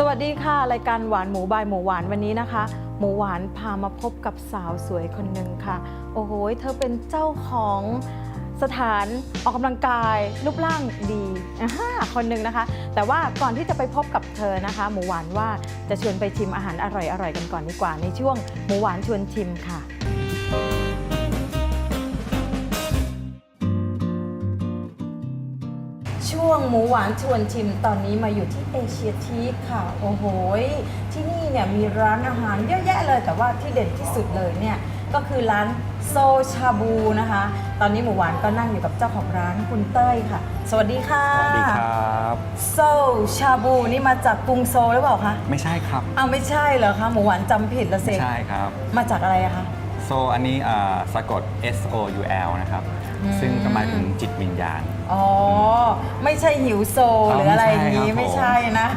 สวัสดีค่ะ รายการหวานหมูบายหมูหวานวันนี้นะคะ หมูหวานพามาพบกับสาวสวยคนหนึ่งค่ะ โอ้โห เธอเป็นเจ้าของสถานออกกำลังกายรูปร่างดีอ่าฮะคนหนึ่งนะคะ แต่ว่าก่อนที่จะไปพบกับเธอนะคะ หมูหวานว่าจะชวนไปชิมอาหารอร่อยๆกันก่อนดีกว่าในช่วงหมูหวานชวนชิมค่ะ ช่วงหมูหวานชวนชิมตอนนี้มาอยู่ที่เอเชียทีคค่ะ โอ้โหยที่นี่เนี่ยมีร้านอาหารเยอะแยะเลยแต่ว่าที่เด่นที่สุดเลยเนี่ยก็คือร้านโซชาบูนะคะ ตอนนี้หมูหวานก็นั่งอยู่กับเจ้าของร้านคุณเต้ยค่ะ สวัสดีค่ะสวัสดีครับโซชาบูนี่มาจากกรุงโซลหรือเปล่าคะไม่ใช่ครับอ้าวไม่ใช่เหรอคะหมูหวานจำผิดละเซไม่ใช่ครับ มาจากอะไรอะคะโซอันนี้อ่าสะกด S O U L นะครับอืม ซึ่งก็หมายถึงจิตวิญญาณ อ๋อ ไม่ใช่หิวโซอ๋อหรืออะไรอย่างนี้ไม่ไม่ใช่ใช่ครับผมนะ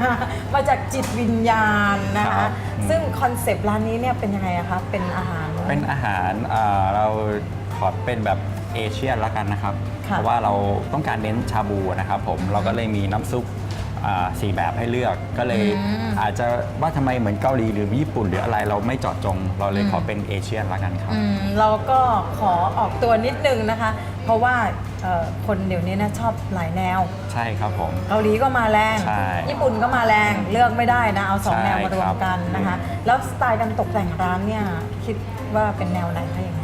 มาจากจิตวิญญาณนะครัคะบอืมซึ่งคอนเซปต์ร้านนี้เนี่ยเป็นยังไงอะคะ เป็นอาหาร เป็นอาหารอ่าเราขอเป็นแบบเอเชียนละกันนะครับค่ะเพราะว่าเราต้องการเน้นชาบูนะครับผม เราก็เลยมีน้ำซุปอ่าสี่แบบให้เลือกก็เลยอืมอาจจะว่าทำไมเหมือนเกาหลีหรือญี่ปุ่นหรืออะไรเราไม่เจอดจง เราเลยอืมขอเป็นเอเชียนละกันครับอืมเราก็ขอออกตัวนิดนึงนะคะ เพราะว่าเอ่อคนเดี๋ยวนี้นะชอบหลายแนว ใช่ครับผม เกาหลีก็มาแรง ใช่ญี่ปุ่นก็มาแรง เลือกไม่ได้นะ เอาสองใช่แนวมารวครัมบกันนะคะแล้วสไตล์การตกแต่งร้านเนี่ยคิดว่าเป็นแนวไหนคะยังไง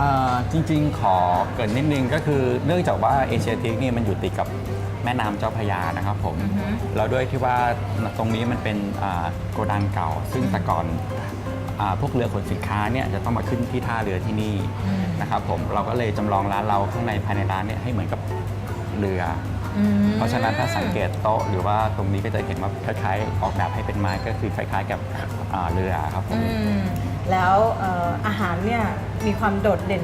อ่าจริงๆ ขอเกรินนิดนึงก็คือเนื่องจากว่าเอเชียทิกนี่มันอยู่ติดกับแม่น้ำเจ้าพระยานะครับผมอือฮึแล้วด้วยที่ว่าตรงนี้มันเป็นอ่าโกดังเก่า ซึ่งแต่ก่อนอา พวกเรือขนสินค้าเนี่ยจะต้องมาขึ้นที่ท่าเรือที่นี่อืมนะครับผมเราก็เลยจำลองร้านเราข้างในภายในร้านเนี่ยให้เหมือนกับเรืออืมเพราะฉะนั้นถ้าสังเกตโต๊ะหรือว่าตรงนี้ก็จะเห็นว่าคล้ายๆ ออกแบบให้เป็นไม้ก็คือคล้ายๆกับอ่าเรือครับผมอืมแล้วเอ่ออาหารเนี่ยมีความโดดเด่น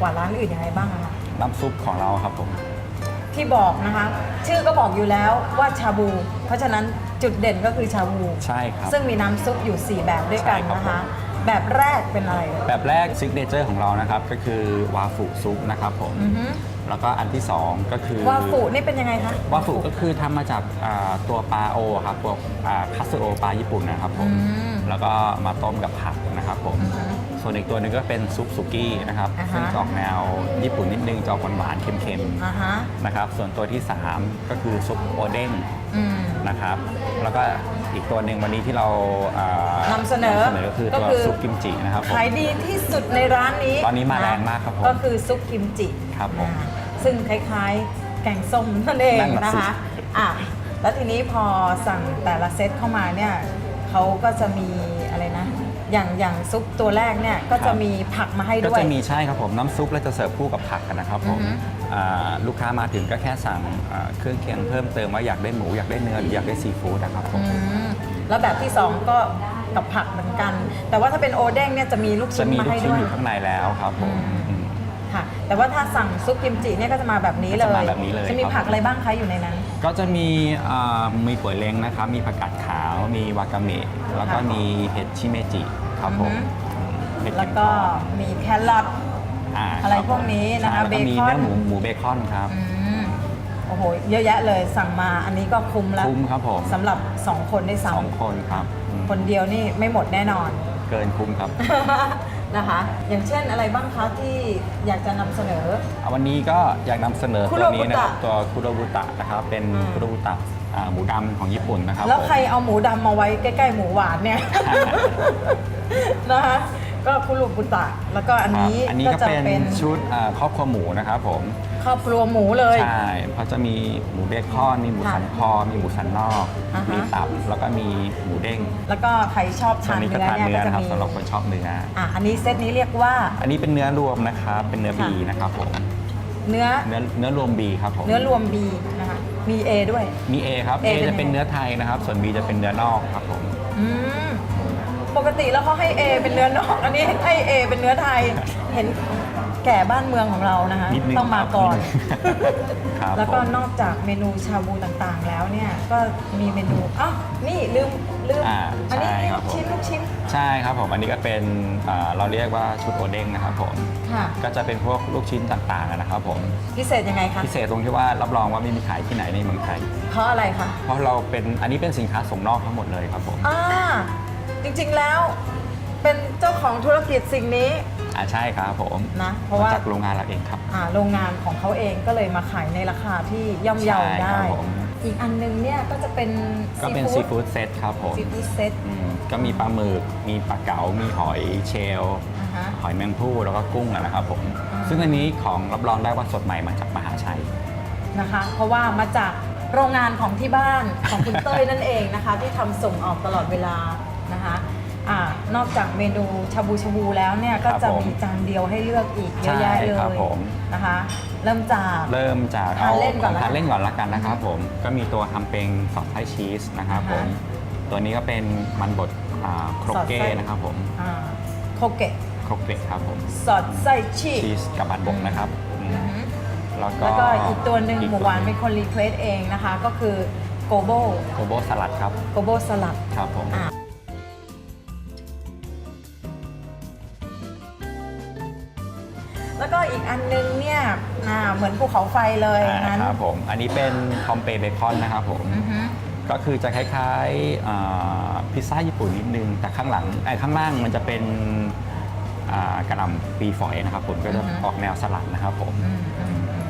กว่าร้านอื่นยังไงบ้างอะคะน้ำซุปของเราครับผมที่บอกนะคะ ชื่อก็บอกอยู่แล้วว่าชาบู เพราะฉะนั้น จุดเด่นก็คือชาบูใช่ครับ ซึ่งมีน้ำซุปอยู่ 4 แบบด้วยกันใช่ครับนะคะแบบแรกเป็นอะไรเอ่ยแบบแรกซิกเนเจอร์ของเรานะครับ ก็คือวาฟุซุปนะครับผม อือฮึแล้วก็อันที่ 2 ก็คือ วาฟุนี่เป็นยังไงคะ วาฟุก็คือทำมาจากอ่าตัวปลาโอครับพวกคัตสึโอปลาญี่ปุ่นนะครับผม อืม แล้วก็มาต้มกับผัก นะครับผมอือฮึส่วนอีกตัวหนึงก็เป็นซุปสุกี้นะครับ อ่าฮะ ซึ่งจะออกแนวญี่ปุ่นนิดนึงจะออกหวานๆเค็มอ่าฮะๆนะครับ ส่วนตัวที่ 3 ก็คือซุปโอเด้งอืม นะครับ แล้วก็อีกตัวหนึ่งวันนี้ที่เราอ่านำเสนอนำเสนอก็คือตัวซุปกิมจินะครับผม ขายดีที่สุดในร้านนี้ตอนนี้มาแรงมากครับผมก็คือซุปกิมจิครับผมอ่าซึ่งคล้ายๆแกงส้มนั่นเองนั่นน่ะนะสิ คะอะแล้วทีนี้พอสั่งแต่ละเซตเข้ามาเนี่ยเขาก็จะมีอะไรนะ อย่างอย่างซุปตัวแรกเนี่ยก็จะมีผักมาให้ก็ด้วย จะมีใช่ครับผมน้ำซุปแล้วจะเสิร์ฟคู่กับผักกันนะครับผมอือฮึ อ่าลูกค้ามาถึงก็แค่สั่งอ่าเครื่องเคียงเพิ่มเติมว่าอยากได้หมูอยากได้เนื้อหรืออยากได้ซีฟู้ดนะครับผม อืมแล้วแบบที่2ก็กับผักเหมือนกัน แต่ว่าถ้าเป็นโอเด้งเนี่ยจะมีลูกจะชิ้นมีมาลูกให้ชิ้นด้วย อยู่ข้างในแล้วครับผมอืม อืม ค่ะ แต่ว่าถ้าสั่งซุปกิมจิเนี่ยก็จะมาแบบนี้เลก็จะยมาแบบนี้เลยจะมีครับ ผักอะไรบ้างคะอยู่ในนั้น ก็จะมีอ่ามีก๋วยเล้งนะครับ มีผักกาดขาว มีวากาเมะแล้วก็ค่ะมีเห็ดชิเมจิครับผมอือฮึอืมเห็ดแล้เข็วมทก็องมีแครอทาอะไรคบพวกนี้นะคะใช่แล้วก็มีเบคอน เนื้อหมูหมูเบคอนครับ อืมโอ้โห เยอะแยะเลยสั่งมาอันนี้ก็คุ้มแล้วคุ้มครับผม สำหรับ 2 คนได้สองซ้ำคนครับอืมคนเดียวนี่ไม่หมดแน่นอน เกินคุ้มครับ นะคะ อย่างเช่นอะไรบ้างคะที่อยากจะนำเสนอ อะวันนี้ก็อยากนำเสนอคุตัโรวบุนี้นะครับตะตัวคุโรบุตะนะครับเป็นอืมคุโรบุตะอ่าหมูดำของญี่ปุ่นนะครับแล้วผม ใครเอาหมูดำมาไว้ใกล้ๆหมูหวานเนี่ย นะคะ ก็คุรุบุตะ แล้วก็อันครับนี้อันนี้ก็ก็จะเป็นเป็นชุดอ่าครอบครัวหมูนะครับผม ครอบครัวหมูเลย ใช่เพราะจะมีหมูเบคอนมีหมูค่ะสันคอ มีหมูสันนอก อ่าฮะ มีตับแล้วก็มีหมูเด้งแล้วก็ใครชอบส่วทานนนี้ก็เนื้อทานเนี่ยเนื้ก็อจะนะครับมีสำหรับคนชอบเนื้อ อะอันนี้เซตนี้เรียกว่า อันนี้เป็นเนื้อรวมนะครับ เป็นเนื้อค่ะ บีนะครับผม เนื้อเนื้อเนื้อรวมบีครับผม เนื้อรวม B นะคะมี A ด้วย มี A ครับ A A เป็นจะเป็นไง เนื้อไทยนะครับ ส่วน B จะเป็นเนื้อนอกครับผม อืมปกติแล้วเขาให้ A เป็นเนื้อนอก อันนี้ให้ A เป็นเนื้อไทย เห็น แก่บ้านเมืองของเรานะคะนิดนึงต้องมาก่อน ครับแล้วก็ผม นอกจากเมนูชาบูต่างๆแล้วเนี่ย ก็มีเมนูอ้าวนี่ลืมลืมอ่าอันนี้ใช่ครับลูกผมชิ้นลูกชิ้นใช่ครับผมอันนี้ก็เป็นอ่าเราเรียกว่าชุดโอเด้งนะครับผมค่ะ ก็จะเป็นพวกลูกชิ้นต่างๆนะครับผมพิเศษยังไงคะพิเศษตรงที่ว่ารับรองว่าไม่มีขายที่ไหนในเมืองไทย เพราะอะไรคะเพราะเราเป็นอันนี้เป็นสินค้าส่งนอกทั้งหมดเลยครับผม อ่าจริงๆแล้ว เป็นเจ้าของธุรกิจสิ่งนี้ อ่าใช่ครับผมนะเพราะว่าจากโรงงานเราเองครับอ่าโรงงานของเขาเองก็เลยมาขายในราคาที่ย่อมเยาใช่ได้ครับผมอีกอันนึงเนี่ยก็จะเป็นก็เป็นซีฟู้ดเซตครับผมซีฟู้ดเซตอืมก็มีปลาหมึกมีปลาเก๋ามีหอยเชลล์อ่าฮะหอยแมงผู้แล้วก็กุ้งนะครับผมอ่าซึ่งอันนี้ของรับรองได้ว่าสดใหม่มาจากมหาชัยนะคะ เพราะว่ามาจากโรงงานของที่บ้านของคุณเต้ยนั่นเองนะคะ ที่ทำส่งออกตลอดเวลานะคะ อ่านอกจากเมนูชาบูชาบูแล้วเนี่ยก็ครับจะผมมีจานเดียวให้เลือกอีกเยอะแยะใช่เลยครับผม นะคะ เริ่มจาก เริ่มจากทานเล่นก่อนขงละกันทานเล่นก่อนละกันนะครับผมก็มีตัวทำเป็นซอสไส้ชีสนะครับผมอ่าฮตัวนี้ก็เป็นมันบดอ่าโครกเก้ซอสไส้ นะครับผมอ่าโคเกะโครกเก้ครับผมสอดไส้ชีสชีสกับมันบกนะครับอืมอือฮึแล้วก็แล้วก็อีกตัวหนึ่งอีกหมูหวานเป็นคนรีเควสเองนะคะ ก็คือโกโบโกโบสลัดครับโกโบสลัด ครับผม อ่า แล้วก็อีกอันนึงเนี่ยอ่าเหมือนภูเขาไฟเลยอ่านั้น ครับผม อันนี้เป็นทอมเปเบคอนนะครับผม อือฮึก็คือจะคล้ายๆอ่าพิซซ่าญี่ปุ่นนิดนึง แต่ข้างหลังไอ้ข้างล่างมันจะเป็นอ่ากระหล่ำปีฝอยนะครับผม ก็จะออกแนวสลัดนะครับผม อืมอืมอืม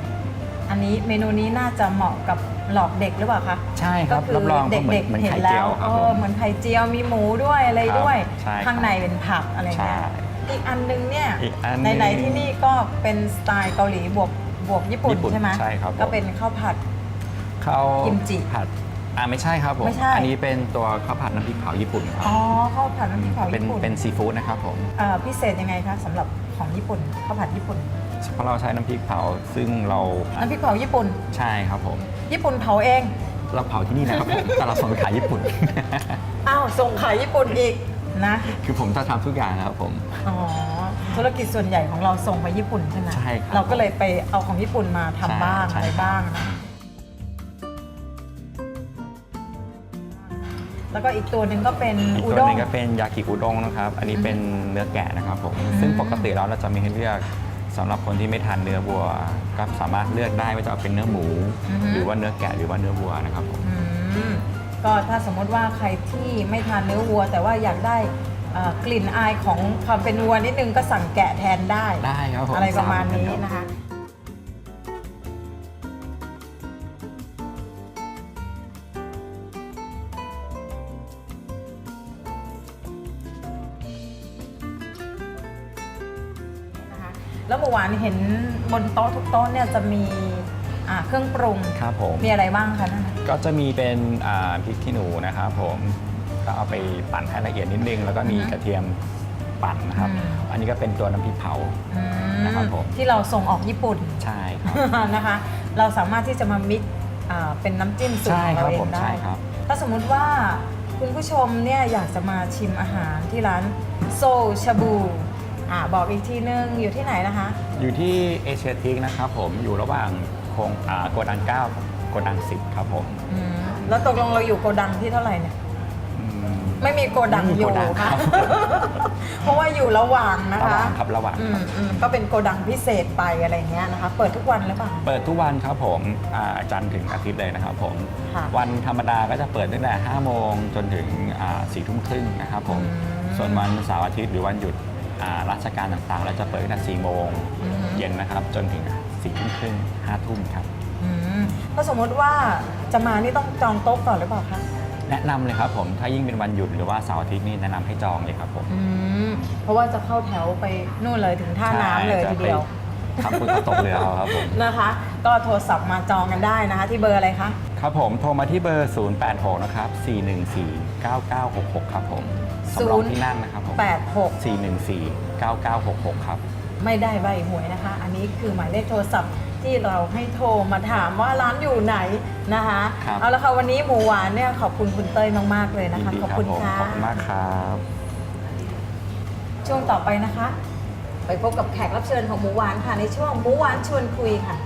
อันนี้เมนูนี้น่าจะเหมาะกับหลอกเด็กหรือเปล่าคะใช่ครับก็คืรับรองเด็ก็เหมือนกเหมือๆนเห็นไข่แล้เจียววครับเอผอม เหมือนไข่เจียวมีหมูด้วยอะไรครับด้วยใช่ครับ ข้างในเป็นผักอะไรใช่ เงี้ย อีกอันนึงเนี่ยอีกอันหนึ่ง ไหนๆที่นี่ก็เป็นสไตล์เกาหลีบวกบวกญี่ปุ่นญี่ปุ่นใช่ไหมใช่ครับผม ก็เป็นข้าวผัด ข้าวกิมจิผัดอ่าไม่ใช่ครับผมไม่ใช่ อันนี้เป็นตัวข้าวผัดน้ำพริกเผาญี่ปุ่นครับอ๋อข้าวผัดน้ำพริกเผาเป็นญี่ปุ่นเป็นซีฟู้ดนะครับผมเอ่อพิเศษยังไงคะสำหรับของญี่ปุ่นข้าวผัดญี่ปุ่นเพราะเราใช้น้ำพริกเผาซึ่งเราน้ำพริกเผาญี่ปุ่น ใช่ครับผม ญี่ปุ่นเผาเองเราเผาที่นี่นะครับผมแต่เราส่งไปขายญี่ปุ่น อ้าวส่งขายญี่ปุ่นอีก นะ คือผมจะทำทุกอย่างนะครับผม อ๋อ ธุรกิจส่วนใหญ่ของเราส่งไปญี่ปุ่นใช่ไหมใช่ครับเราก็เลยไปเอาของญี่ปุ่นมาทำใช่บ้างใช่อะไรครับ บ้างนะแล้วก็อีกตัวหนึ่งก็เป็นอีกอุตัวด้งหนึงก็เป็นยากิอุด้งนะครับ อันนี้เป็นเนื้อแกะนะครับผมอืมซึ่งปกติแล้วเราจะมีให้เลือกสำหรับคนที่ไม่ทานเนื้อวัว ก็สามารถเลือกได้ว่าจะเอาเป็นเนื้อหมูหรือว่าเนื้อแกะหรือว่าเนื้อวัวนะครับผม อืม ก็ถ้าสมมติว่าใครที่ไม่ทานเนื้อวัว แต่ว่าอยากได้เอ่อกลิ่นอายของความเป็นวัวนิดนึงก็สั่งแกะแทนได้ได้ครับผมอะไรประมาณนี้สามารถนะคะ นะคะแล้วเมื่อวานเห็นบนโต๊ะทุกโต๊ะเนี่ยจะมีอ่าเครื่องปรุง ครับผม มีอะไรบ้างคะนั่นน่ะ ก็จะมีเป็นอ่าพริกขี้หนูนะครับผมก็เอาไปปั่นให้ละเอียดนิดนึง แล้วก็มีอือฮึกระเทียมปั่นนะครับ อืม อันนี้ก็เป็นตัวน้ำพริกเผา อืมนะครับผม ที่เราส่งออกญี่ปุ่น ใช่ครับ นะคะ เราสามารถที่จะมามิกซ์อ่าเป็นน้ำจิ้มสูตรใช่ของครัเราบเอผงมได้ ใช่ครับ ถ้าสมมุติว่าคุณผู้ชมเนี่ยอยากจะมาชิมอาหารที่ร้านโซชาบูอ่าบอกอีกทีนึงอยู่ที่ไหนนะคะ อยู่ที่เอเชียทิกนะครับผมอยู่ระหว่างโครงอ่าโกดัง9 กับโกดัง10ครับผมอืมแล้วตกลงเราอยู่โกดังที่เท่าไหร่เนี่ย อืม ไม่มีโกดังไม่มีอยู่โกดังค่ะ ครับ เพราะว่าอยู่ระหว่างนะระหคะว่างครับระหว่างอืครัมบอืมก็เป็นโกดังพิเศษไปอะไรเงี้ยนะคะ เปิดทุกวันหรือเปล่า เปิดทุกวันครับผมอ่าจันทร์ถึงอาทิตย์เลยนะครับผม ค่ะ วันธรรมดาก็จะเปิดตั้งแต่5โมงจนถึง4ทุ่มครึ่งนะครับผม อืม ส่วนวันเสาร์อาทิตย์หรือวันหยุดอ่าราชการต่างๆ เราจะเปิดตั้งแต่4โมงอืม เย็นนะครับจนถึง4ทุ่มครึ่ง5ทุ่มครับอื มถ้าสมมติว่าจะมานี่ต้องจองโต๊ะก่อนหรือเปล่าคะแนะนำเลยครับผมถ้ายิ่งเป็นวันหยุดหรือว่าเสาร์อาทิตย์นี่แนะนำให้จองเลยครับผมอืมเพราะว่าจะเข้าแถวไปนู่นเลยถึงท่าน้ำเลยใช่ทีเดียวจะไปทำคุณข้าวตกเรือเอาครับผมนะคะ ก็โทรศัพท์มาจองกันได้นะคะ ที่เบอร์อะไรคะครับผมโทรมาที่เบอร์ 086 นะครับ 414 9966 ครับผมสำรองที่นั่งนะครับผม86 414 9966 ครับ ไม่ได้ใบหวยนะคะ อันนี้คือหมายเลขโทรศัพท์ ที่เราให้โทรมาถามว่าร้านอยู่ไหนนะคะครับเอาละค่ะวันนี้หมูหวานเนี่ยขอบคุณคุณเต้ยมากๆเลยนะคะ ยินดีขอบครับคุณผมค่ะขอบคุณมากครับ ช่วงต่อไปนะคะ ไปพบกับแขกรับเชิญของหมูหวานค่ะในช่วงหมูหวานชวนคุยค่ะ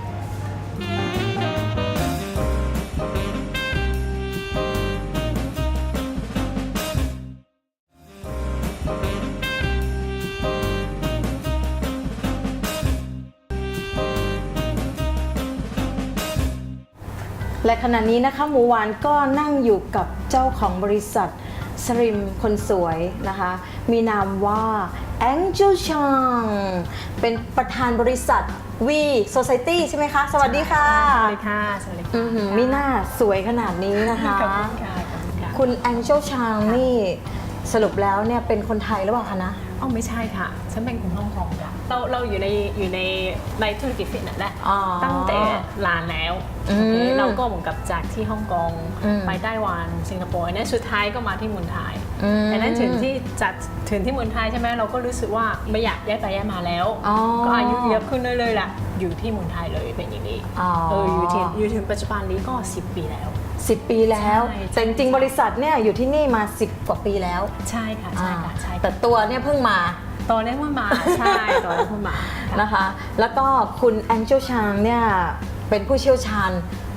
ขณะนี้นะคะหมูหวานก็นั่งอยู่กับเจ้าของบริษัทสริมคนสวยนะคะ มีนามว่า Angel Chang เป็นประธานบริษัท V Society ใช่ไหมคะ สวัสดีค่ะ สวัสดีค่ะ สวัสดีค่ะอื้อหือมีหน้าสวยขนาดนี้นะคะขอบคุณค่ะขอบคุณค่ะ คุณ Angel Chang นี่สรุปแล้วเนี่ยเป็นคนไทยหรือเปล่าคะนะอ๋อไม่ใช่ค่ะ ฉันเป็นคนฮ่องกงค่ะ เราเราอยู่ในอยู่ในในธุรกิจฟิตเนสแหละอ๋อ ตั้งแต่ลานแล้วอืมโอเคเราก็เหมือนกับจากที่ฮ่องกงอืม ไปไต้หวันสิงคโปร์เนี่ยสุดท้ายก็มาที่เมืองไทยอืมอันนั้นถึงที่จัดถึงที่เมืองไทยใช่ไหมเราก็รู้สึกว่าไม่อยากย้ายไปย้ายมาแล้ว อ๋อ ก็อายุเยอะขึ้นเรื่อยๆล่ะอยู่ที่เมืองไทยเลยเป็นอย่างนี้อ๋อ เอออยู่ถึงอยู่ถึงปัจจุบันนี้ก็ 10 ปีแล้ว10ปีแล้ว ใช่ แต่จริงๆบริษัทเนี่ยอยู่ที่นี่มา 10 กว่าปีแล้วใช่ค่ะใช่ค่ะใช่แต่ตัวเนี่ยเพิ่งมา ตอนนี้เพิ่งมาใช่ตอนนี้เพิ่งมาค่ะนะคะ แล้วก็คุณแองเจลชางเนี่ยเป็นผู้เชี่ยวชาญ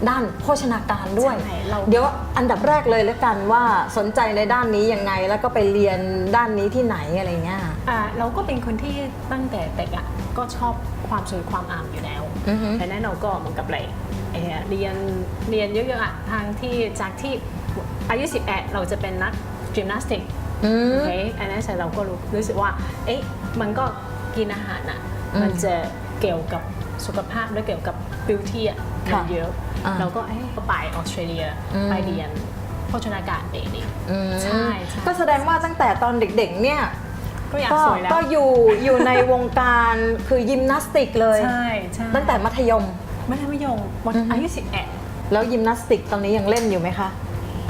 ด้านโภชนาการด้วยใช่เราเดี๋ยวอันดับแรกเลยแล้วกันว่าสนใจในด้านนี้ยังไงแล้วก็ไปเรียนด้านนี้ที่ไหนอะไรเงี้ยอ่าเราก็เป็นคนที่ตั้งแต่เด็กอะก็ชอบความสวยความงามอยู่แล้วอือฮึแต่นั้นเราก็เหมือนกับอะไรเอ่อเรียนเรียนเยอะๆอะทางที่จากที่อายุ11เราจะเป็นนักยิมนาสติก อืโอม เคอันนั้นเสร็จเราก็รู้รู้สึกว่า เอ๊ะมันก็กินอาหารอะ อืมมันจะเกี่ยวกับสุขภาพและเกี่ยวกับบิวตี้อะค่ะมันเยอะ อ่าเราก็เอ๊ะก็ไปออสเตรเลียอืม ไปเรียนโภชนาการเองนี่ อืมใช่ใช่ ก็แสดงว่าตั้งแต่ตอนเด็กๆเนี่ย ก็อยากก็สวยแล้ว ก็อยู่อยู่ในวงการคือยิมนาสติกเลย ใช่ใช่ตั้งแต่มัธยมไม่ได้ไม่ยงวันอือฮึ อายุสิบเอ็ดแล้วยิมนาสติกตอนนี้ยังเล่นอยู่ไหมคะ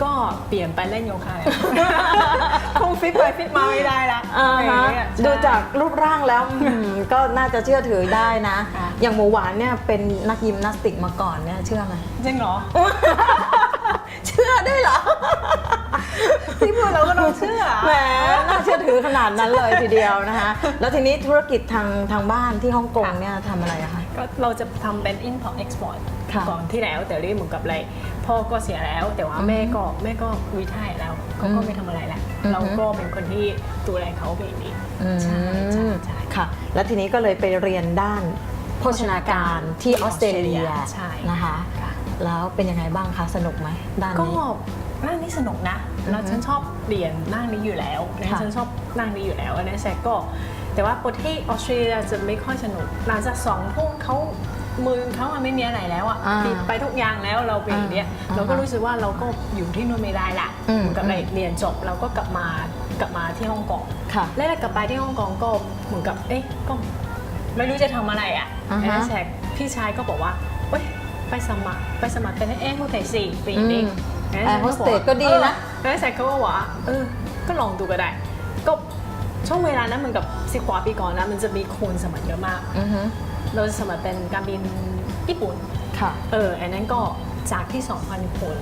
ก็เปลี่ยนไปเล่นโยคะแล้วคงฟิตไปฟิตมาไม่ได้ละอ่าอะไรฮะเงี้ยดูใช่จากรูปร่างแล้วอืมก็น่าจะเชื่อถือได้นะ ค่ะ อย่างหมูหวานเนี่ยเป็นนักยิมนาสติกมาก่อนเนี่ยเชื่อไหม จริงเหรอ เชื่อได้เหรอที่พูดเราก็ต้องเชื่อ แหมน่าเชื่อถือขนาดนั้นเลยทีเดียวนะคะ แล้วทีนี้ธุรกิจทางทางบ้านที่ฮ่องกงเนี่ยทำอะไรอะคะ ก็เราจะทำเป็น import export ค่ะก่อนที่แล้วแต่เรื่องเหมือนกับอะไร พ่อก็เสียแล้วแต่ว่าอืมแม่ก็แม่ก็รีทายแล้วเขาก็อืมไม่ทำอะไรแล้วอืมเราก็เป็นคนที่ดูแลเขาเป็นอย่างดีอืมใช่ใช่ใช่ค่ะ แล้วทีนี้ก็เลยไปเรียนด้านโภชนาการที่ออสเตรเลียใช่นะคะค่ะแล้วเป็นยังไงบ้างคะสนุกไหมด้านก็นี้นั่งนี่สนุกนะอือฮึแล้วฉันชอบเรียนนั่งนี้อยู่แล้วนะค่ะฉันชอบนั่งนี้อยู่แล้วนะแต่ก็ แต่ว่าประเทศออสเตรเลียจะไม่ค่อยสนุกหลังจากสองทุ่มเขา มือเขาอะไม่มีอะไรแล้วอะอ่าปิดไปทุกอย่างแล้วเราเป็นอย่างเนี้ยอ่าเราก็รู้สึกว่าเราก็อยู่ที่นู่นไม่ได้ละอืมเหมือนกับอะไรเรียนจบเราก็กลับมากลับมาที่ฮ่องกง ค่ะ แล้วกลับไปที่ฮ่องกงก็เหมือนกับ เอ๊ะก็ไม่รู้จะทำอะไรอะอ่าฮะแล้วแสกพี่ชายก็บอกว่าเว้ยไปสมัครไปสมัครเป็นแอร์โฮสเตสสิปีนี้อืมแอร์โฮสเตสก็ดีนะ เออแล้วแสกเขาก็บอกว่าเออ ก็ลองดูก็ได้ ก็ช่วงเวลานั้นเหมือนกับสิบกว่าปีก่อนนะมันจะมีคนสมัครเยอะมาก อือฮึ เราจะสมัครเป็นการบินญี่ปุ่น ค่ะ เอออันนั้นก็จากที่ 2,000 คน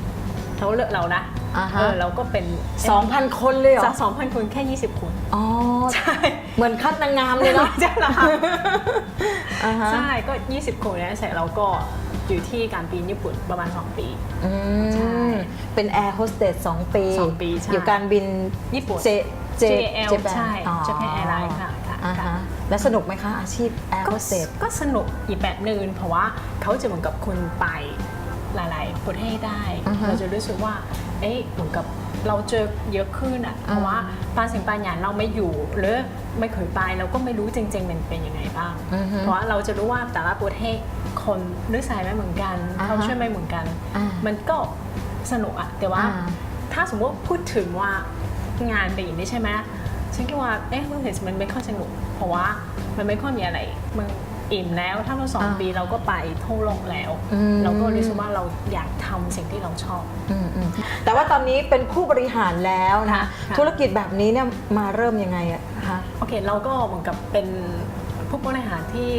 เขาเลือกเรานะอ่าฮะ เออเราก็เป็น2,000 คนเลยเหรอจาก2,000 คนแค่ 20 คน อ๋อ ใช่เหมือนคัดนางงามเลยเนาะ ใช่เหรอคะอ่าฮะใช่ก็ 20 คนนะเสร็จเราก็อยู่ที่การบินญี่ปุ่นประมาณ 2 ปี อืใช่มเป็นแอร์โฮสเตส2ปีสองปีใช่ อยู่การบินญี่ปุ่น เจเจ JL แปนใช่อ๋อ Japan Airlines ค่ะค่ะ อ่าค่ะฮะแล้วสนุกไหมคะอาชีพแอร์ก็โฮสเตสก็สนุกอีกแบบหนึ่งเพราะว่าเขาจะเหมือนกับคนไปหลาย ๆ ประเทศได้อือฮะเราจะรู้สึกว่า เอ๊ะเหมือนกับเราเจอเยอะขึ้นอะเพราะว่าบางสิ่งบางอย่างเราไม่อยู่หรือไม่เคยไปเราก็ไม่รู้จริงๆมันเป็นยังไงบ้างอือฮึเพราะว่าเราจะรู้ว่าแต่ละประเทศคนนิสัยไม่เหมือนกันอ่าฮะเขาช่วยไม่เหมือนกันอ่ามันก็สนุกอะแต่ว่าอ่าถ้าสมมติพูดถึงว่างานเป็นอย่างนี้ใช่ไหม ฉันคิดว่าเอ๊ะเมื่อเห็นมันไม่ค่อยสนุก เพราะว่ามันไม่ค่อยมีอะไรมันอิ่มแล้วถ้าเราสองอ่าปีเราก็ไปทั่วโลกแล้วอืมเราก็รู้สึกว่าเราอยากทำสิ่งที่เราชอบอืมอืมแต่ว่าตอนนี้เป็นผู้บริหารแล้วนะค่ะค่ะธุรกิจแบบนี้เนี่ยมาเริ่มยังไงอะคะโอเคเราก็เหมือนกับเป็นผู้บริหารที่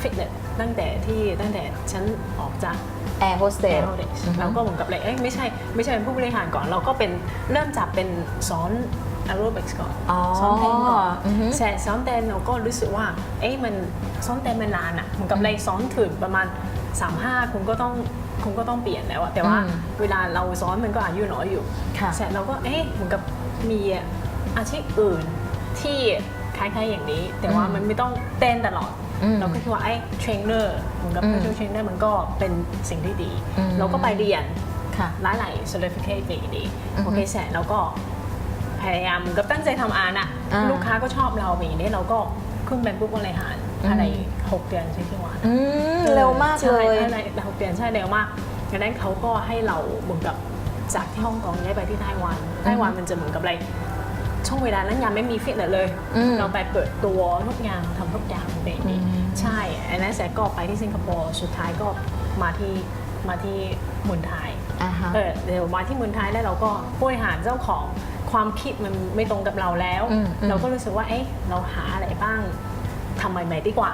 ฟิตเนสตั้งแต่ที่ตั้งแต่ฉันออกจากแอร์โฮสเตแอสร์โฮเดสเราก็เหมือนกับเลยเอ้ยไม่ใช่ไม่ใช่เป็นผู้บริหารก่อนเราก็เป็นเริ่มจากเป็นสอน แอโรบิกส์ก่อนอ๋อซ้อมเต้นก่อนอือฮึแต่ซ้อมเต้นเราก็รู้สึกว่า เอ้ยมันซ้อมเต้นมันนานอะเหมือนกับเลยซ้อมถึงประมาณ3-5คุณก็ต้องคุณก็ต้องเปลี่ยนแล้วอะแต่ว่าอืมเวลาเราซ้อมมันก็อายุน้อยอยู่ ค่ะเสร็จเราก็เอ๊ะเหมือนกับมีอาชีพอื่นที่คล้ายๆอย่างนี้ แต่ว่าอืมมันไม่ต้องเต้นตลอด อืมเราก็คิดว่าไอ้เทรนเนอร์เหมือนกับอืม personal trainer มันก็เป็นสิ่งที่ดีอืมเราก็ไปเรียน ค่ะ หลายหลาย certificate ไปดีอือฮึโอเคเสร็จแล้วก็ พยายามเหมือนกับตั้งใจทำอ่านอะอ่า ลูกค้าก็ชอบเราอย่างนี้เราก็ขึ้นเป็นผู้บริหารอืมอะไรหกเดือนใช่ไหมอืมเร็วมากเลยใช่อะไรหกเดือนใช่เร็วมากดังนั้นเขาก็ให้เราเหมือนกับจากที่ฮ่องกงย้ายไปที่ไต้หวันไต้หวันมันจะเหมือนกับอะไรช่วงเวลานั้นยังไม่มีฟิตเนสเลย อืม เราไปเปิดตัวทุกอย่างทำทุกอย่างเองอืม ใช่อันนั้นเสร็จก็ไปที่สิงคโปร์สุดท้ายก็มาที่มาที่เมืองไทย อ่าฮะ เออเดี๋ยวมาที่เมืองไทยแล้วเราก็บริหารเจ้าของ ความคิดมันไม่ตรงกับเราแล้ว อืมอืม เราก็รู้สึกว่าเอ๊ะเราหาอะไรบ้างทำใหม่ๆดีกว่า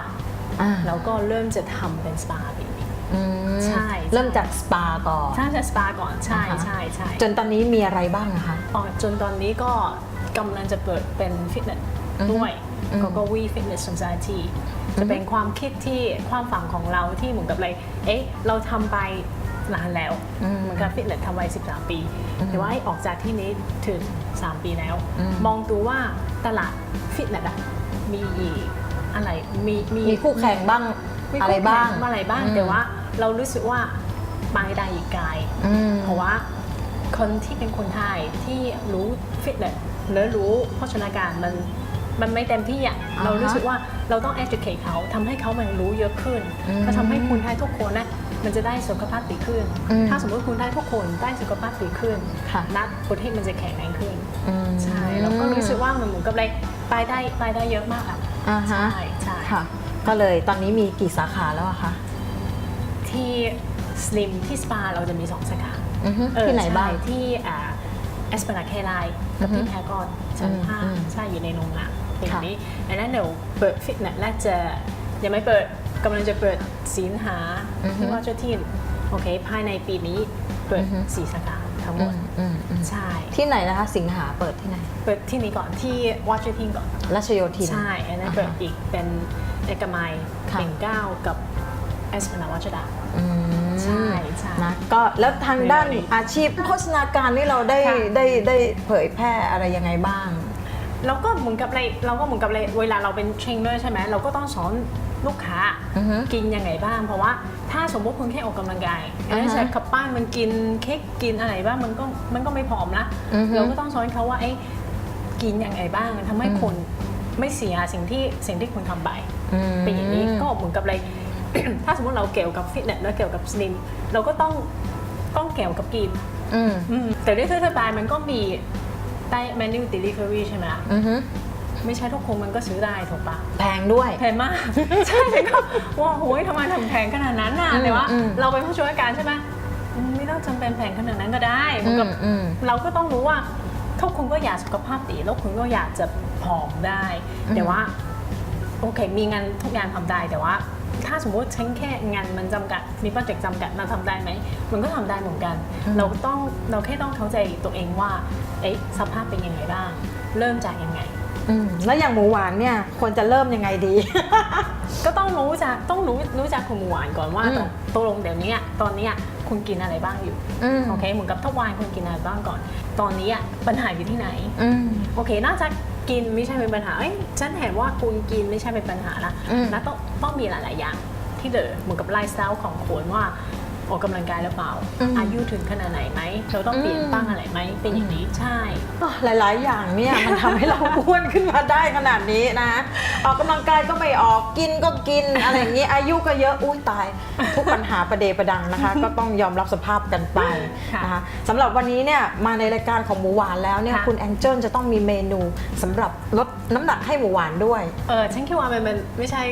อ่าแล้วก็เริ่มจะทำเป็นสปาบีอืมใช่ เริ่มจากสปาก่อน ถ้าจะสปาก่อนใช่อ่าฮะ ใช่ใช่จนตอนนี้มีอะไรบ้างอะคะ อ๋อจนตอนนี้ก็กำลังจะเปิดเป็นฟิตเนสอือฮึด้วยอืมก็ก็วีฟิตเนส society จะเป็นความคิดที่ความฝันของเราที่เหมือนกับอะไรเอ๊ะเราทำไป นานแล้วอืมเหมือนกับฟิตเนสทำไว้ 13 ปีอืมแต่ว่าออกจากที่นี้ถึง 3 ปีแล้วอืมมองดูว่าตลาดฟิตเนสอะมีอีกอะไรมีมีคู่แข่งบ้างมีอะไรบ้างคู่แข่อะไรบ้างอืมแต่ว่าเรารู้สึกว่าไปได้อีกไกลอืมเพราะว่าคนที่เป็นคนไทยที่รู้ฟิตเนสหรือรู้โภชนาการมันมันไม่เต็มที่อะอ่าฮะเรารู้สึกว่าเราต้อง educate เขาทำให้เขามันรู้เยอะขึ้นอืมก็ทำให้คนไทยทุกคนนะ มันจะได้สุขภาพดีขึ้นอืมถ้าสมมติคนไทยทุกคนได้สุขภาพดีขึ้นค่ะนัดประเทศมันจะแข็งแรงขึ้นอืมใช่เราก็รู้สึกว่ามันเหมือนกับอะไรไปได้ไปได้เยอะมากอะอ่าฮะใช่ใช่ค่ะ ก็เลยตอนนี้มีกี่สาขาแล้วอะคะที่สลิมที่สปาเราจะมีสองสาขาอือฮึเออที่ไหนบ้างใช่ที่อ่าเอสปนาเคไลกับอือฮึที่แพรกอนชั้นอืมห้าอืมใช่อยู่ในโรงหนังเป็นค่ะนี้อันนั้นเดี๋ยวเปิดฟิตเนสและจะยังไม่เปิด กำลังจะเปิดสินหาที่ว่าเจ้าที่โอเค ภายในปีนี้เปิดสี่สาขาทั้งหมอืดมอืมอืมใช่ ที่ไหนนะคะ สิงหาเปิดที่ไหน เปิดที่นี้ก่อนที่วัดเจ้าที่ก่อนรัชโยธินใช่อันนั้นเปิดอีกเป็นเอกมัยค่ะเป็นเก้ากับเอสพนาวัชดาอืมใช่ใช่นะก็แล้วทางด้านไม่ได้อาชีพโฆษณาการนี่เราได้ค่ะได้ได้เผยแพร่อะไรยังไงบ้างเราก็เหมือนกับอะไรเราก็เหมือนกับอะไรเวลาเราเป็นเทรนเนอร์ใช่ไหมเราก็ต้องสอน ลูกค้าอือฮึ กินยังไงบ้าง เพราะว่าถ้าสมมติคุณแค่ออกกำลังกายอ่าฮะแล้วใช้ขับบ้านมันกินเค้กกินอะไรบ้างมันก็มันก็ไม่พร้อมนะอือฮึเราก็ต้องสอนเขาว่าไอ้กินยังไงบ้างทำให้อืม คนไม่เสียสิ่งที่สิ่งที่คุณทำไป อืม เป็นอย่างนี้ก็เหมือนกับอะไร ถ้าสมมติเราเกี่ยวกับฟิตเนสแล้วเกี่ยวกับสลิมเราก็ต้องต้องเกี่ยวกับกินอืมอืมแต่ด้วยทั่วไปมันก็มีใต้เมนู delivery ใช่ไหมอือฮึ ไม่ใช่ทุกคนมันก็ซื้อได้ถูกปะแพงด้วย แพงมาก ใช่แล้วก็ว่าโหยทำไมทำแพงขนาดนั้นน่ะอืมแต่ว่าอืมเราเป็นผู้ช่วยการใช่ไหมอืมไม่ต้องจำเป็นแพงขนาดนั้นก็ได้เหมือือนกับมอืม เราก็ต้องรู้ว่าทุกคนก็อยากสุขภาพดีแล้วคุณก็อยากจะผอมได้อืมแต่ว่า โอเค มีงานทุกงานทำได้แต่ว่า ถ้าสมมติฉันแค่งานมันจำกัด มีโปรเจกต์จำกัดเราทำได้ไหม มันก็ทำได้เหมือนกันเราต้องเราแค่ต้องเข้าใจตัวเองว่า เอ๊ะสภาพเป็นยังไงบ้าง เริ่มจากยังไง อืมแล้วอย่างหมูหวานเนี่ยควรจะเริ่มยังไงดี ก็ต้องรู้จักต้องรู้รู้จักคุณหมูหวานก่อนว่าอืมตกตกลงเดี๋ยวนี้ตอนเนี้ยคุณกินอะไรบ้างอยู่อืมโอเคเหมือนกับทุกวันคุณกินอะไรบ้างก่อน ตอนนี้อะปัญหาอยู่ที่ไหน อืม โอเค น่าจะกินไม่ใช่เป็นปัญหาเอ้ยฉันเห็นว่าคุณกินไม่ใช่เป็นปัญหาละอืมแล้วต้องต้องมีหลาย ๆ อย่างที่เดิเหมือนกับไลฟ์สไตล์ของคนว่า ออกกำลังกายหรือเปล่าอืมอายุถึงขนาดไหนไหม เราต้องเปลี่ยนอืมบ้างอะไรไหม เป็นอย่างนี้ใช่อ๋อหลาย ๆ อย่างเนี่ยมันทำให้เราอ้วนขึ้นมาได้ขนาดนี้นะ ออกกำลังกายก็ไม่ออก กินก็กินอะไรอย่างนี้อายุก็เยอะ อุ้ยตาย ทุกปัญหาประเดประดังนะคะ ก็ต้องยอมรับสภาพกันไปค่ะนะคะสำหรับวันนี้เนี่ยมาในรายการของหมูหวานแล้วเนี่ยค่ะคุณแองเจิลจะต้องมีเมนูสำหรับลดน้ำหนักให้หมูหวานด้วย เออฉันคิดว่ามันมันไม่ใช่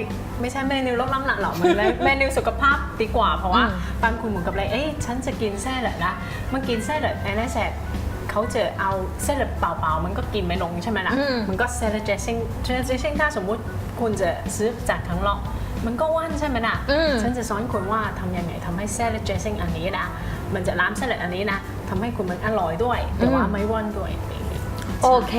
ไม่ใช่เมนูลดน้ำหนักหรอกมันเป็นเมนูสุขภาพดีกว่าเพราะว่าอืมบางคนเหมือนกับอะไรเอ้ยฉันจะกินแซ่เหรอนะมันกินแซ่เหรอไอ้นั่นเสร็จเขาจะเอาแซ่เหรอเปล่าๆมันก็กินไม่ลงใช่ไหมล่ะอืมมันก็ salad dressing salad dressing ถ้าสมมุติคุณจะซื้อจากข้างนอกมันก็ว่านใช่ไหมล่ะอืมฉันจะสอนคุณว่าทำยังไงทำให้ salad dressing อันนี้นะมันจะล้ำ salad อันนี้นะทำให้คุณมันอร่อยด้วย แต่ว่าไม่ว่านด้วย โอเค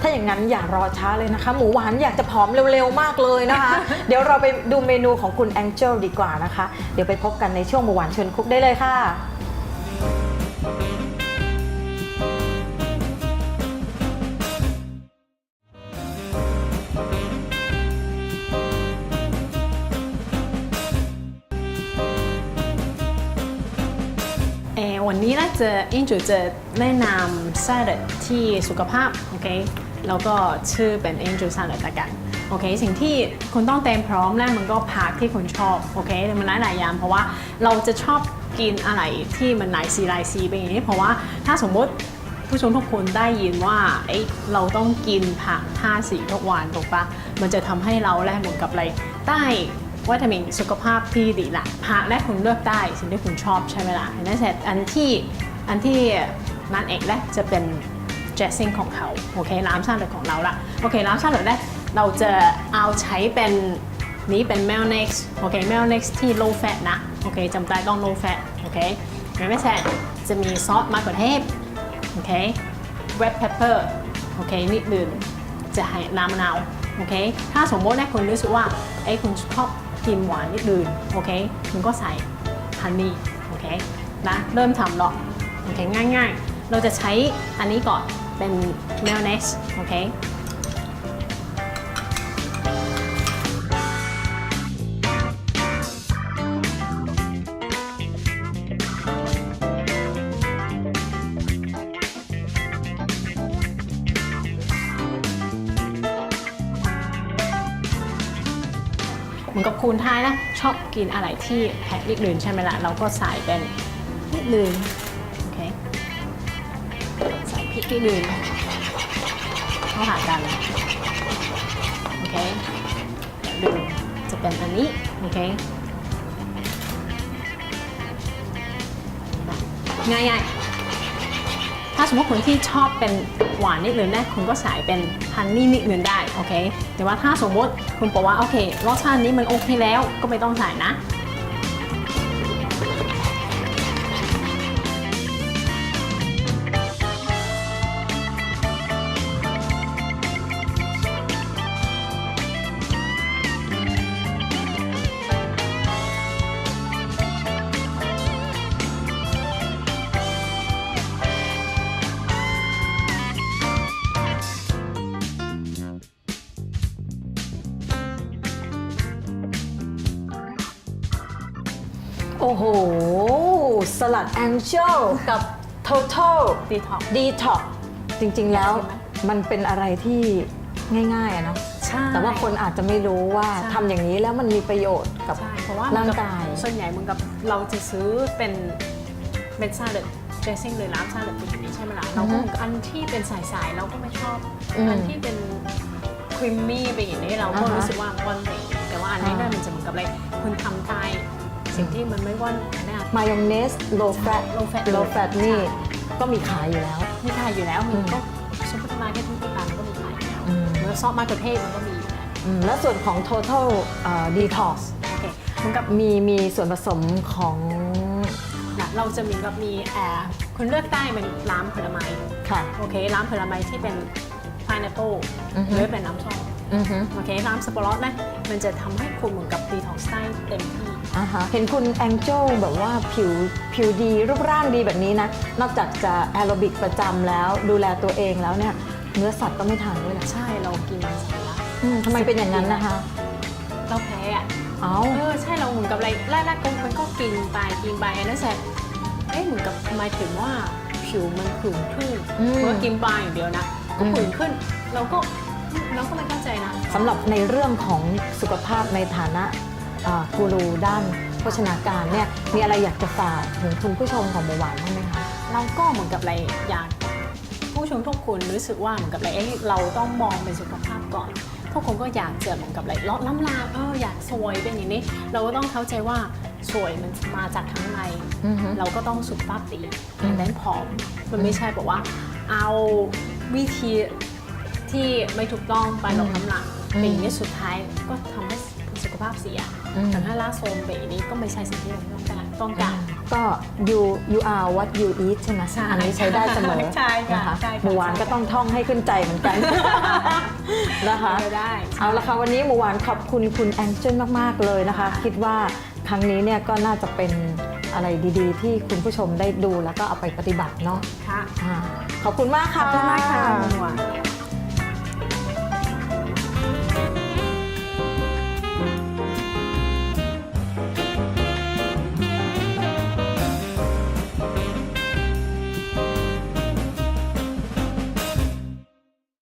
ถ้าอย่างนั้นอย่ารอช้าเลยนะคะ หมูหวานอยากจะผอมเร็วๆมากเลยนะคะ เดี๋ยวเราไปดูเมนูของคุณแองเจิลดีกว่านะคะ เดี๋ยวไปพบกันในช่วงหมูหวานเชิญคุกได้เลยค่ะ จะอินจูจะแนะนำซาลัดที่สุขภาพโอเคแล้วก็ชื่อเป็นอินจูซาลัดละกันโอเคสิ่งที่คุณต้องเตรียมพร้อมแรกมันก็ผักที่คุณชอบโอเคมันหลายหลายๆอย่างเพราะว่าเราจะชอบกินอะไรที่มันหลายสีหลายสีเป็นอย่างนี้ เพราะว่าถ้าสมมติผู้ชมทุกคนได้ยินว่าเอ้เราต้องกินผัก5สีทุกวันถูกปะมันจะทำให้เราแลกเหมือนกับอะไรได้ วิตามินสุขภาพที่ดีละผักและคุณเลือกได้สิ่งที่คุณชอบใช่ไหมล่ะเห็นไหมเสร็จอันที่อันที่นันเอกแรกจะเป็นเจสซิ่งของเขาโอเคน้ำซาลัดของเราละโอเคน้ำซาลัดแรกเราจะเอาใช้เป็นนี้เป็น m a y o n n a i s e โอเค m a y o n n a i s e ที่ low fat นะโอเคจำได้ต้อง low fat โอเคนไมเสร็จะมีซอสมะเขือเทศโอเค red pepper โอเคนิดหนึ่งจะให้น้ำมะนาวโอเค ถ้าสมมตินะคุณรู้สึกว่าไอ้คุณชอบ กินหวานนิดหนึ่งโอเคคุณก็ใส่ฮันนี่โอเคนะเริ่มทำหรอกโอเคง่ายๆ เราจะใช้อันนี้ก่อนเป็นเมลเนสโอเค คุณท้ายนะ ชอบกินอะไรที่แพ็คนิดหนึ่งใช่ไหมล่ะ เราก็ใส่เป็นนิดหนึ่งโอเคใส่พริกนิดหนึ่งเข้าหากันโอเคเดี๋ยวดูจะเป็นอันนี้โอเคง่ายๆาสมมติคนที่ชอบเป็นหวานนิดนึงนะคุณก็ใส่เป็นฮันนี่นิดนึงได้โอเคแต่ว่าถ้าสมมติคุณบอกว่าโอเครสชาตินี้มันโอเคแล้วก็ไม่ต้องใส่นะ สลัดแองเจลกับ Total Detox Detox จริงๆแล้วใช่ไหมมันเป็นอะไรที่ง่ายๆอะเนาะใช่ แต่ว่าคนอาจจะไม่รู้ว่าใช่ ทำอย่างนี้แล้วมันมีประโยชน์กับใช่เพราะว่าร่างกาย ส่วนใหญ่เหมือนกับเราจะซื้อเป็นเม็ดซาลัดเดรสซิ่งหรือน้ำซาลัดเป็นอย่างนี้ใช่ไหมล่ะเราก็อือฮึอันที่เป็นสายๆเราก็ไม่ชอบอืมอันที่เป็นครีมมี่เป็นอย่างนี้เราก็อ่าฮะรู้สึกว่าว่อนไปแต่ว่าอันนี้อ่า เนี่ยมันจะเหมือนกับอะไรคุณทำตายสิ่งที่มันไม่ว่อนแน่ มายองเนส low fat low fat low fat ใช่นี่ก็มีขายอยู่แล้ว มีขายอยู่แล้วอืมันมก็ซุปเปอร์มาร์เก็ตทุกร้านก็มีขายอยู่แล้วอืมเหมือนซอสมะเขือเทศมันก็มีอยู่แล้วอืมแล้วส่วนของ total เอ่อ detox โอเคเหมือนกับมีมีส่วนผสมของนะเราจะมีแบบมีแอร์คุณเลือกได้เป็นร้านผลไม้ ค่ะ โอเค ร้านผลไม้ที่เป็น pineapple อือฮึ หรือเป็นน้ำส้ม อือฮึโอเคร้านสับปะรดนะมันจะทำให้คุณเหมือนกับดีท็อกซ์ได้เต็มที่ อ่าฮะเห็นคุณแองเจลแบบว่าผิวผิวดีรูปร่างดีแบบนี้นะ นอกจากจะแอโรบิกประจำแล้วดูแลตัวเองแล้วเนี่ยเนื้อสัตว์ก็ไม่ทานด้วยเหรอใช่เรากินสาระอืมทำไมเป็นอย่างนั้นนะคะ เราแพ้อะเอ้า เออใช่เราเหมือนกับอะไรแรกๆก็มันก็กินไปกินไปแล้วเสร็จเอ๊ะเหมือนกับหมายถึงว่าผิวมันผื่นขึ้นอืมเมื่อกินไปอย่างเดียวนะก็อืม ผื่นขึ้น เราก็ เราก็ไม่เข้าใจนะสำหรับในเรื่องของสุขภาพในฐานะอ่ากูรูด้านโภชนาการเนี่ยมีอะไรอยากจะฝากถึงคุณผู้ชมของหมูหวานบ้างไหมคะเราก็เหมือนกับอะไรอยากผู้ชมทุกคนรู้สึกว่าเหมือนกับอะไรเอ้ยเราต้องมองเป็นสุขภาพก่อนทุกคนก็อยากจะเหมือนกับอะไรลดน้ำลายเอออยากสวยเป็นอย่างนี้ เราก็ต้องเข้าใจว่าสวยมันมาจากข้างในอือฮึเราก็ต้องสุขภาพดีอืมแน่นผอมมันไม่ใช่บอกว่าเอาวิธี ที่ไม่ถูกต้องไปลดน้ำหนักเป็นอย่างนี้สุดท้ายก็ทำให้สุขภาพเสียอืมแต่ถ้าล่าโซมแบบนี้ก็ไม่ใช่สิ่งที่เราต้องการต้องการก็ you you are what you eat ใช่ไหมใช่อันนี้ใช้ได้เสมอใช่ค่ะนะคะใช่ค่ะหมูหวานก็ต้องท่องให้ขึ้นใจเหมือนกันนะคะก็ได้เอาละค่ะวันนี้หมูหวานขอบคุณคุณแองเจิลมากๆเลยนะคะ คิดว่าครั้งนี้เนี่ยก็น่าจะเป็นอะไรดีๆ ที่คุณผู้ชมได้ดูแล้วก็เอาไปปฏิบัติเนาะค่ะอ่าขอบคุณมากขค่ะอบคุณมากค่ะคุณหวาน